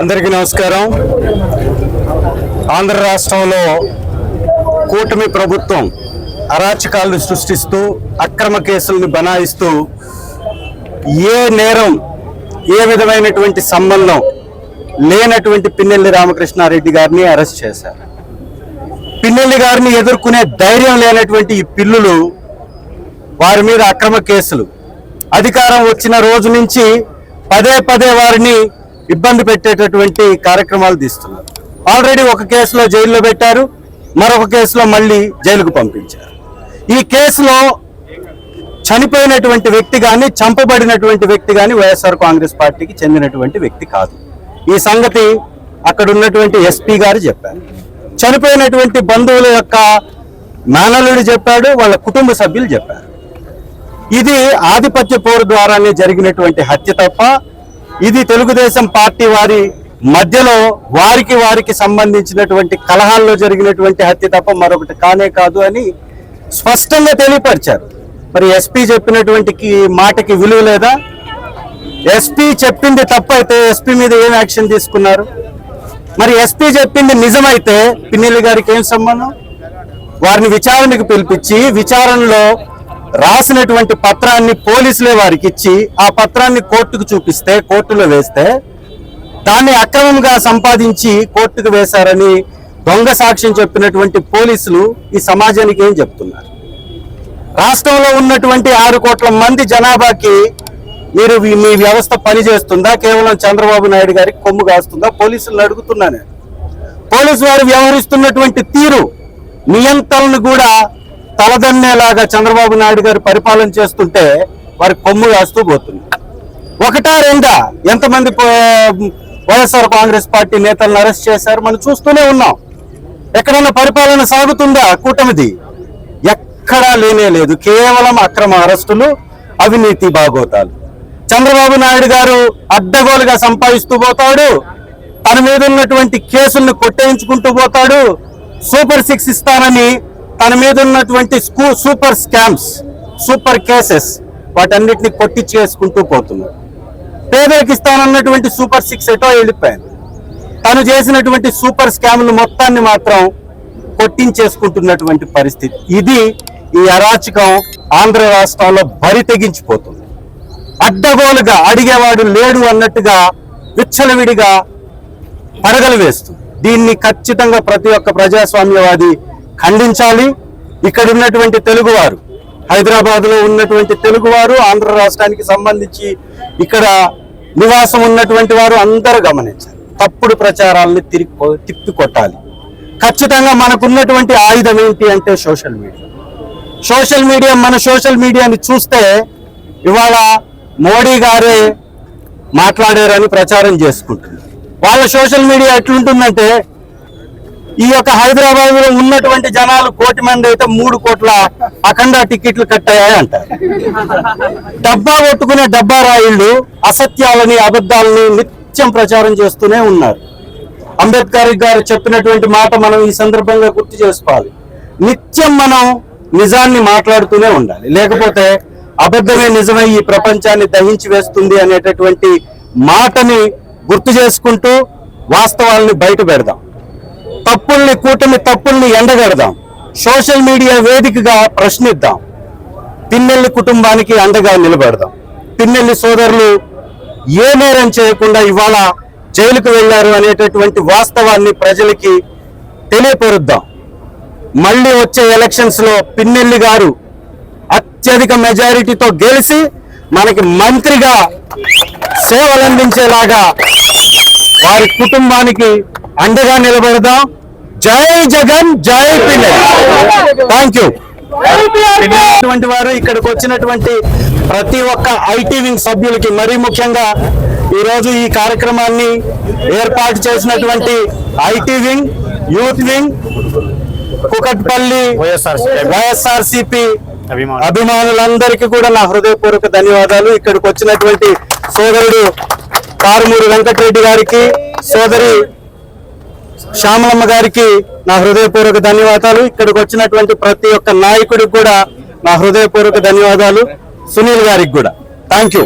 అందరికీ నమస్కారం. ఆంధ్ర రాష్ట్రంలో కూటమి ప్రభుత్వం అరాచకాలను సృష్టిస్తూ అక్రమ కేసులను బనాయిస్తూ ఏ నేరం ఏ విధమైనటువంటి సంబంధం లేనటువంటి పిన్నెల్లి రామకృష్ణారెడ్డి గారిని అరెస్ట్ చేశారు. పిన్నెల్లి గారిని ఎదుర్కొనే ధైర్యం లేనటువంటి ఈ పిల్లులు వారి మీద అక్రమ కేసులు. అధికారం వచ్చిన రోజు నుంచి పదే పదే వారిని ఇబ్బంది పెట్టేటటువంటి కార్యక్రమాలు తీస్తున్నారు. ఆల్రెడీ ఒక కేసులో జైల్లో పెట్టారు మరొక కేసులో మళ్ళీ జైలుకు పంపించారు. ఈ కేసులో చనిపోయినటువంటి వ్యక్తి కానీ చంపబడినటువంటి వ్యక్తి కానీ వైఎస్ఆర్ కాంగ్రెస్ పార్టీకి చెందినటువంటి వ్యక్తి కాదు. ఈ సంగతి అక్కడ ఉన్నటువంటి ఎస్పీ గారు చెప్పారు. చనిపోయినటువంటి బంధువుల యొక్క మేనలుడు చెప్పాడు వాళ్ళ కుటుంబ సభ్యులు చెప్పారు. ఇది ఆధిపత్య పోరు ద్వారానే జరిగినటువంటి హత్య తప్ప ఇది తెలుగుదేశం పార్టీ వారి మధ్యలో వారికి వారికి సంబంధించినటువంటి కలహాల్లో జరిగినటువంటి హత్య తప్ప మరొకటి కానే కాదు అని స్పష్టంగా తెలియపరిచారు. మరి ఎస్పీ చెప్పినటువంటి మాటకి విలువ లేదా? ఎస్పీ చెప్పింది తప్పైతే ఎస్పీ మీద ఏం యాక్షన్ తీసుకున్నారు? మరి ఎస్పీ చెప్పింది నిజమైతే పిన్నెల్లి గారికి ఏం సంబంధం? వారిని విచారణకు పిలిపించి విచారణలో రాసినటువంటి పత్రాన్ని పోలీసులే వారికి ఇచ్చి ఆ పత్రాన్ని కోర్టుకు చూపిస్తే కోర్టులో వేస్తే దాన్ని అక్రమంగా సంపాదించి కోర్టుకు వేశారని దొంగ సాక్ష్యం చెప్పినటువంటి పోలీసులు ఈ సమాజానికి ఏం చెప్తున్నారు? రాష్ట్రంలో ఉన్నటువంటి ఆరు కోట్ల మంది జనాభాకి మీరు మీ- వ్యవస్థ పనిచేస్తుందా? కేవలం చంద్రబాబు నాయుడు గారికి కొమ్ము కాస్తుందా? పోలీసులను అడుగుతున్నా నేను. పోలీసు వారు వ్యవహరిస్తున్నటువంటి తీరు నియంత్రణను కూడా తలదన్నేలాగా చంద్రబాబు నాయుడు గారు పరిపాలన చేస్తుంటే వారి కొమ్ము కాస్తూ పోతుంది ఒకటా రెండా? ఎంతమంది వైఎస్ఆర్ కాంగ్రెస్ పార్టీ నేతలను అరెస్ట్ చేశారు? మనం చూస్తూనే ఉన్నాం. ఎక్కడన్నా పరిపాలన సాగుతుందా కూటమిది? ఎక్కడా లేనే లేదు. కేవలం అక్రమ అరెస్టులు అవినీతి బాగోతాలు. చంద్రబాబు నాయుడు గారు అడ్డగోలుగా సంపాదిస్తూ పోతాడు. తన మీద ఉన్నటువంటి కేసులను కొట్టేయించుకుంటూ పోతాడు. సూపర్ సిక్స్ ఇస్తానని తన మీద ఉన్నటువంటి స్కూ సూపర్ స్కామ్స్ సూపర్ కేసెస్ వాటన్నిటిని కొట్టి చేసుకుంటూ పోతున్నాడు పేదలకు ఇస్తానన్నటువంటి సూపర్ సిక్స్ ఎటో వెళ్ళిపోయింది. తను చేసినటువంటి సూపర్ స్కామ్లు మొత్తాన్ని మాత్రం కొట్టించేసుకుంటున్నటువంటి పరిస్థితి. ఇది ఈ అరాచకం ఆంధ్ర రాష్ట్రంలో బరి తెగించిపోతుంది. అడ్డగోలుగా అడిగేవాడు లేడు అన్నట్టుగా విచ్చలవిడిగా పడగలు వేస్తుంది. దీన్ని ఖచ్చితంగా ప్రతి ఒక్క ప్రజాస్వామ్యవాది ఖండించాలి. ఇక్కడ ఉన్నటువంటి తెలుగువారు హైదరాబాద్లో ఉన్నటువంటి తెలుగువారు ఆంధ్ర రాష్ట్రానికి సంబంధించి ఇక్కడ నివాసం ఉన్నటువంటి వారు అందరూ గమనించాలి. తప్పుడు ప్రచారాలని తిరిగి తిప్పి కొట్టాలి. ఖచ్చితంగా మనకున్నటువంటి ఆయుధం ఏంటి అంటే సోషల్ మీడియా. సోషల్ మీడియా మన సోషల్ మీడియాని చూస్తే ఇవాళ మోడీ గారే మాట్లాడారని ప్రచారం చేసుకుంటున్నారు. వాళ్ళ సోషల్ మీడియా ఎట్లుంటుందంటే ఈ యొక్క హైదరాబాద్లో ఉన్నటువంటి జనాలు కోటి మంది అయితే మూడు కోట్ల అఖండ టికెట్లు కట్టాయి అంటారు. డబ్బా కొట్టుకునే డబ్బా రాయిళ్ళు అసత్యాలని అబద్ధాలని నిత్యం ప్రచారం చేస్తూనే ఉన్నారు. అంబేద్కర్ గారు చెప్పినటువంటి మాట మనం ఈ సందర్భంగా గుర్తు చేసుకోవాలి. నిత్యం మనం నిజాన్ని మాట్లాడుతూనే ఉండాలి. లేకపోతే అబద్ధమే నిజమై ఈ ప్రపంచాన్ని దహించి వేస్తుంది అనేటటువంటి మాటని గుర్తు చేసుకుంటూ వాస్తవాల్ని బయట పెడదాం. తప్పుల్ని కూటమి తప్పుల్ని ఎండగడదాం. సోషల్ మీడియా వేదికగా ప్రశ్నిద్దాం. పిన్నెల్లి కుటుంబానికి అండగా నిలబెడదాం. పిన్నెల్లి సోదరులు ఏ నేరం చేయకుండా ఇవాళ జైలుకు వెళ్ళారు అనేటటువంటి వాస్తవాన్ని ప్రజలకి తెలియపరుద్దాం. మళ్ళీ వచ్చే ఎలక్షన్స్లో పిన్నెల్లి గారు అత్యధిక మెజారిటీతో గెలిచి మనకి మంత్రిగా సేవలందించేలాగా వారి కుటుంబానికి అండగా నిలబడదాం. జై జగన్ జై పిన్నెల్లి థ్యాంక్ యూ అటువంటి వారు ఇక్కడికి వచ్చినటువంటి ప్రతి ఒక్క ఐటీ వింగ్ సభ్యులకి మరీ ముఖ్యంగా ఈ రోజు ఈ కార్యక్రమాన్ని ఏర్పాటు చేసినటువంటి IT wing youth wing Kukatpally YSRCP. అభిమానులందరికీ కూడా నా హృదయపూర్వక ధన్యవాదాలు. ఇక్కడికి వచ్చినటువంటి సోదరుడు కారుమూరి వెంకటరెడ్డి గారికి సోదరి శ్యామలమ్మ గారికి నా హృదయపూర్వక ధన్యవాదాలు. ఇక్కడికి వచ్చినటువంటి ప్రతి ఒక్క నాయకుడికి కూడా నా హృదయపూర్వక ధన్యవాదాలు. సునీల్ గారికి కూడా. Thank you